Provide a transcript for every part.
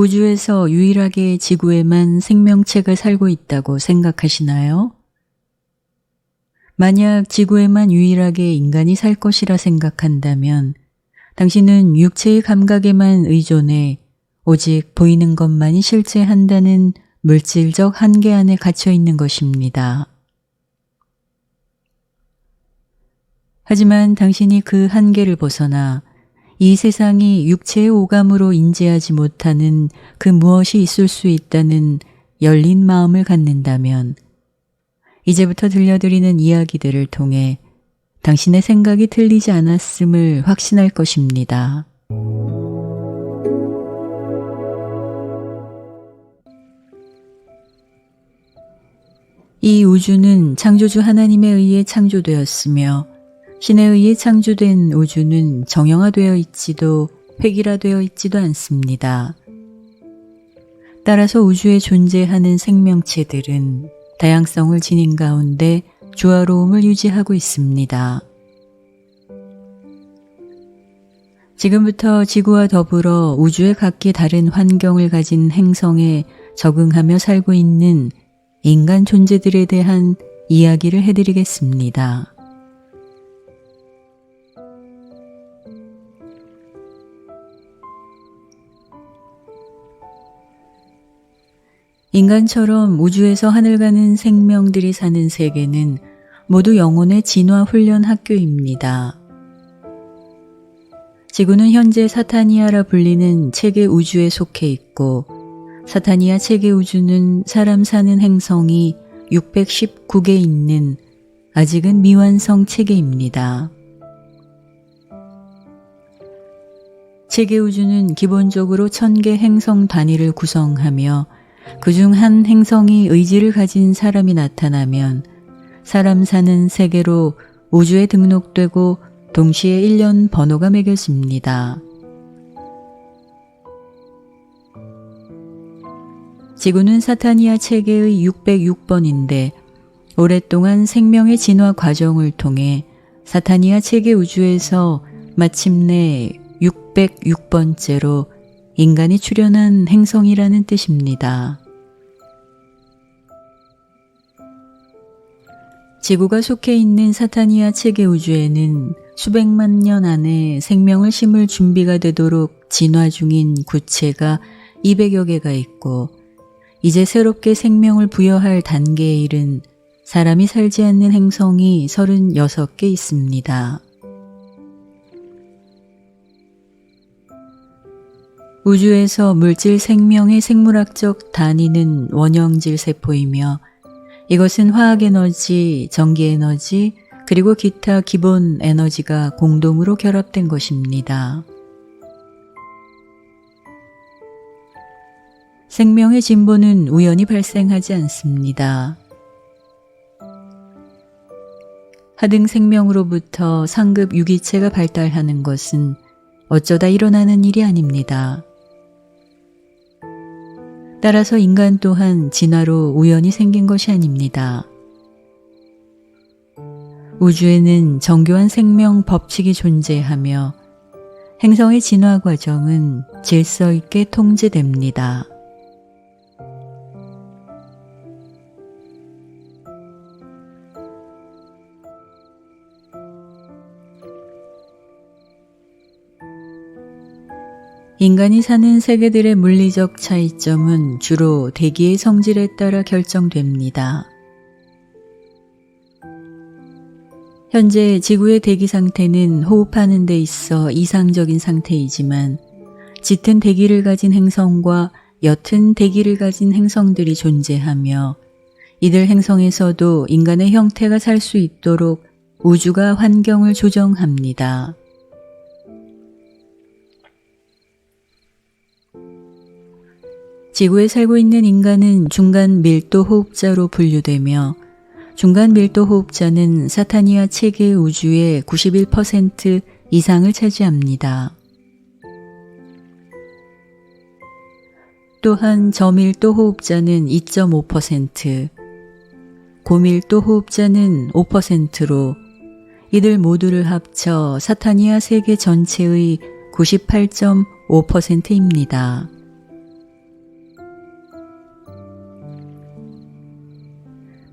우주에서 유일하게 지구에만 생명체가 살고 있다고 생각하시나요? 만약 지구에만 유일하게 인간이 살 것이라 생각한다면 당신은 육체의 감각에만 의존해 오직 보이는 것만이 실제한다는 물질적 한계 안에 갇혀 있는 것입니다. 하지만 당신이 그 한계를 벗어나 이 세상이 육체의 오감으로 인지하지 못하는 그 무엇이 있을 수 있다는 열린 마음을 갖는다면 이제부터 들려드리는 이야기들을 통해 당신의 생각이 틀리지 않았음을 확신할 것입니다. 이 우주는 창조주 하나님에 의해 창조되었으며 신에 의해 창조된 우주는 정형화되어 있지도 획일화되어 있지도 않습니다. 따라서 우주에 존재하는 생명체들은 다양성을 지닌 가운데 조화로움을 유지하고 있습니다. 지금부터 지구와 더불어 우주의 각기 다른 환경을 가진 행성에 적응하며 살고 있는 인간 존재들에 대한 이야기를 해드리겠습니다. 인간처럼 우주에서 하늘 가는 생명들이 사는 세계는 모두 영혼의 진화 훈련 학교입니다. 지구는 현재 사타니아라 불리는 체계 우주에 속해 있고 사타니아 체계 우주는 사람 사는 행성이 619개 있는 아직은 미완성 체계입니다. 체계 우주는 기본적으로 1000개 행성 단위를 구성하며 그중 한 행성이 의지를 가진 사람이 나타나면 사람 사는 세계로 우주에 등록되고 동시에 1년 번호가 매겨집니다. 지구는 사타니아 체계의 606번인데 오랫동안 생명의 진화 과정을 통해 사타니아 체계 우주에서 마침내 606번째로 인간이 출현한 행성이라는 뜻입니다. 지구가 속해 있는 사타니아 체계 우주에는 수백만 년 안에 생명을 심을 준비가 되도록 진화 중인 구체가 200여 개가 있고 이제 새롭게 생명을 부여할 단계에 이른 사람이 살지 않는 행성이 36개 있습니다. 우주에서 물질 생명의 생물학적 단위는 원형질 세포이며 이것은 화학 에너지, 전기 에너지, 그리고 기타 기본 에너지가 공동으로 결합된 것입니다. 생명의 진보는 우연히 발생하지 않습니다. 하등 생명으로부터 상급 유기체가 발달하는 것은 어쩌다 일어나는 일이 아닙니다. 따라서 인간 또한 진화로 우연히 생긴 것이 아닙니다. 우주에는 정교한 생명 법칙이 존재하며 행성의 진화 과정은 질서 있게 통제됩니다. 인간이 사는 세계들의 물리적 차이점은 주로 대기의 성질에 따라 결정됩니다. 현재 지구의 대기 상태는 호흡하는 데 있어 이상적인 상태이지만 짙은 대기를 가진 행성과 옅은 대기를 가진 행성들이 존재하며 이들 행성에서도 인간의 형태가 살 수 있도록 우주가 환경을 조정합니다. 지구에 살고 있는 인간은 중간 밀도 호흡자로 분류되며 중간 밀도 호흡자는 사타니아 체계 우주의 91% 이상을 차지합니다. 또한 저밀도 호흡자는 2.5%, 고밀도 호흡자는 5%로 이들 모두를 합쳐 사타니아 세계 전체의 98.5%입니다.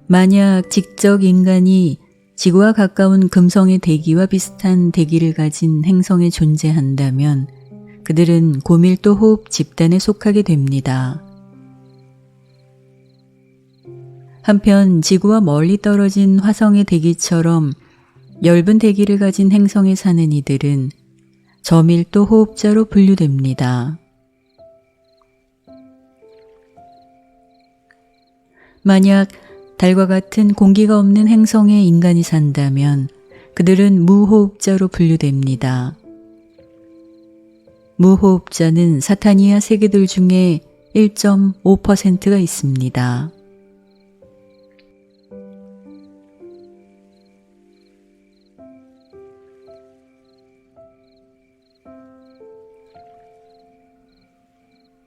만약 직접 인간이 지구와 가까운 금성의 대기와 비슷한 대기를 가진 행성에 존재한다면 그들은 고밀도 호흡 집단에 속하게 됩니다. 한편 지구와 멀리 떨어진 화성의 대기처럼 엷은 대기를 가진 행성에 사는 이들은 저밀도 호흡자로 분류됩니다. 만약 달과 같은 공기가 없는 행성에 인간이 산다면 그들은 무호흡자로 분류됩니다. 무호흡자는 사타니아 세계들 중에 1.5%가 있습니다.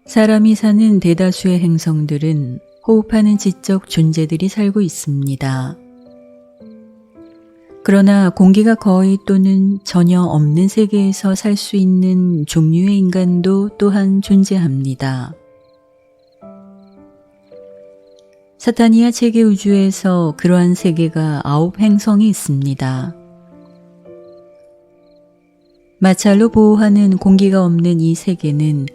사람이 사는 대다수의 행성들은 호흡하는 지적 존재들이 살고 있습니다. 그러나 공기가 거의 또는 전혀 없는 세계에서 살 수 있는 종류의 인간도 또한 존재합니다. 사타니아 체계 우주에서 그러한 세계가 아홉 행성이 있습니다. 마찰로 보호하는 공기가 없는 이 세계는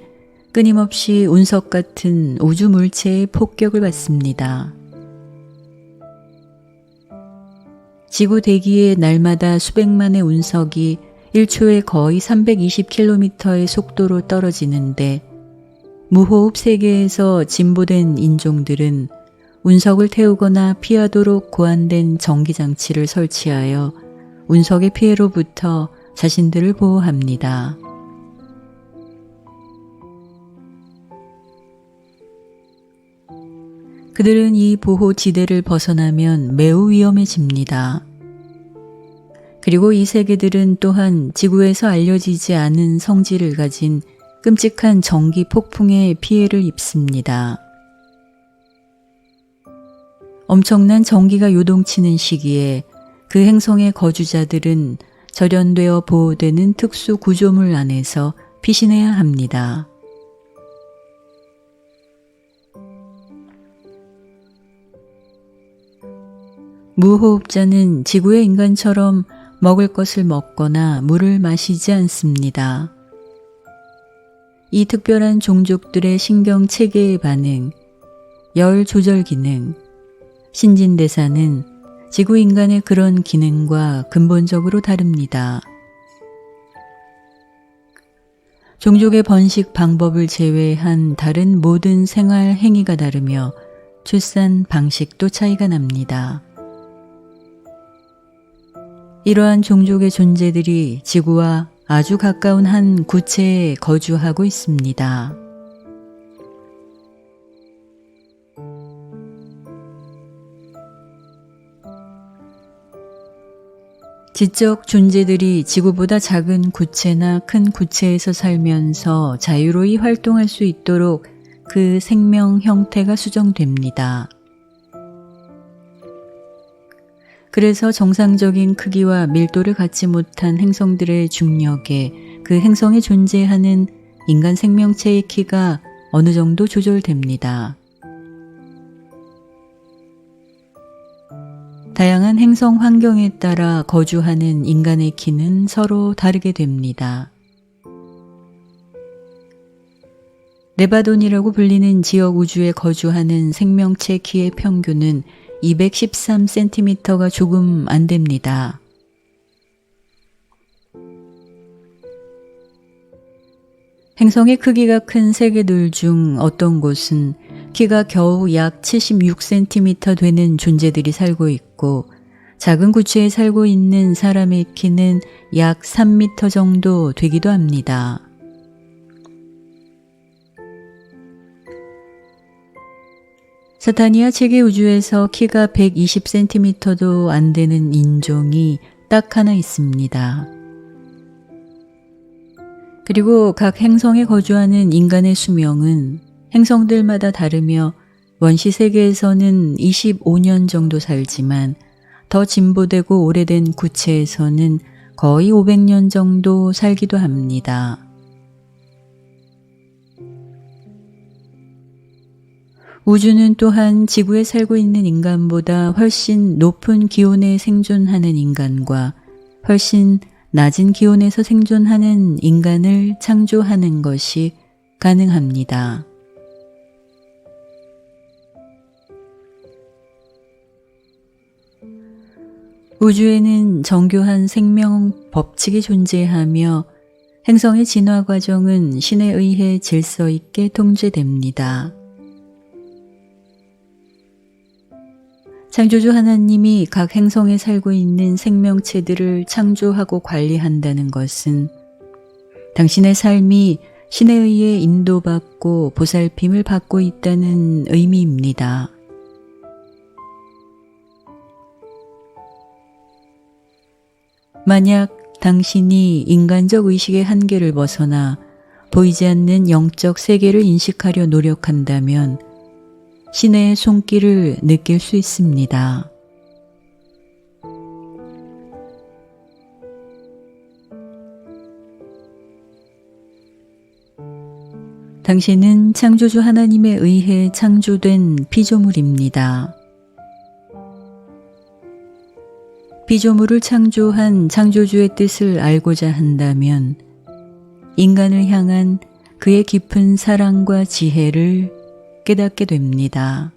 끊임없이 운석 같은 우주 물체의 폭격을 받습니다. 지구 대기에 날마다 수백만의 운석이 1초에 거의 320km의 속도로 떨어지는데 무호흡 세계에서 진보된 인종들은 운석을 태우거나 피하도록 고안된 전기장치를 설치하여 운석의 피해로부터 자신들을 보호합니다. 그들은 이 보호 지대를 벗어나면 매우 위험해집니다. 그리고 이 세계들은 또한 지구에서 알려지지 않은 성질을 가진 끔찍한 전기 폭풍에 피해를 입습니다. 엄청난 전기가 요동치는 시기에 그 행성의 거주자들은 절연되어 보호되는 특수 구조물 안에서 피신해야 합니다. 무호흡자는 지구의 인간처럼 먹을 것을 먹거나 물을 마시지 않습니다. 이 특별한 종족들의 신경 체계의 반응, 열 조절 기능, 신진대사는 지구 인간의 그런 기능과 근본적으로 다릅니다. 종족의 번식 방법을 제외한 다른 모든 생활 행위가 다르며 출산 방식도 차이가 납니다. 이러한 종족의 존재들이 지구와 아주 가까운 한 구체에 거주하고 있습니다. 지적 존재들이 지구보다 작은 구체나 큰 구체에서 살면서 자유로이 활동할 수 있도록 그 생명 형태가 수정됩니다. 그래서 정상적인 크기와 밀도를 갖지 못한 행성들의 중력에 그 행성에 존재하는 인간 생명체의 키가 어느 정도 조절됩니다. 다양한 행성 환경에 따라 거주하는 인간의 키는 서로 다르게 됩니다. 네바돈이라고 불리는 지역 우주에 거주하는 생명체 키의 평균은 213cm가 조금 안 됩니다. 행성의 크기가 큰 세계들 중 어떤 곳은 키가 겨우 약 76cm 되는 존재들이 살고 있고 작은 구체에 살고 있는 사람의 키는 약 3m 정도 되기도 합니다. 사타니아 체계 우주에서 키가 120cm도 안 되는 인종이 딱 하나 있습니다. 그리고 각 행성에 거주하는 인간의 수명은 행성들마다 다르며 원시 세계에서는 25년 정도 살지만 더 진보되고 오래된 구체에서는 거의 500년 정도 살기도 합니다. 우주는 또한 지구에 살고 있는 인간보다 훨씬 높은 기온에 생존하는 인간과 훨씬 낮은 기온에서 생존하는 인간을 창조하는 것이 가능합니다. 우주에는 정교한 생명 법칙이 존재하며 행성의 진화 과정은 신에 의해 질서 있게 통제됩니다. 창조주 하나님이 각 행성에 살고 있는 생명체들을 창조하고 관리한다는 것은 당신의 삶이 신에 의해 인도받고 보살핌을 받고 있다는 의미입니다. 만약 당신이 인간적 의식의 한계를 벗어나 보이지 않는 영적 세계를 인식하려 노력한다면 신의 손길을 느낄 수 있습니다. 당신은 창조주 하나님에 의해 창조된 피조물입니다. 피조물을 창조한 창조주의 뜻을 알고자 한다면 인간을 향한 그의 깊은 사랑과 지혜를 깨닫게 됩니다.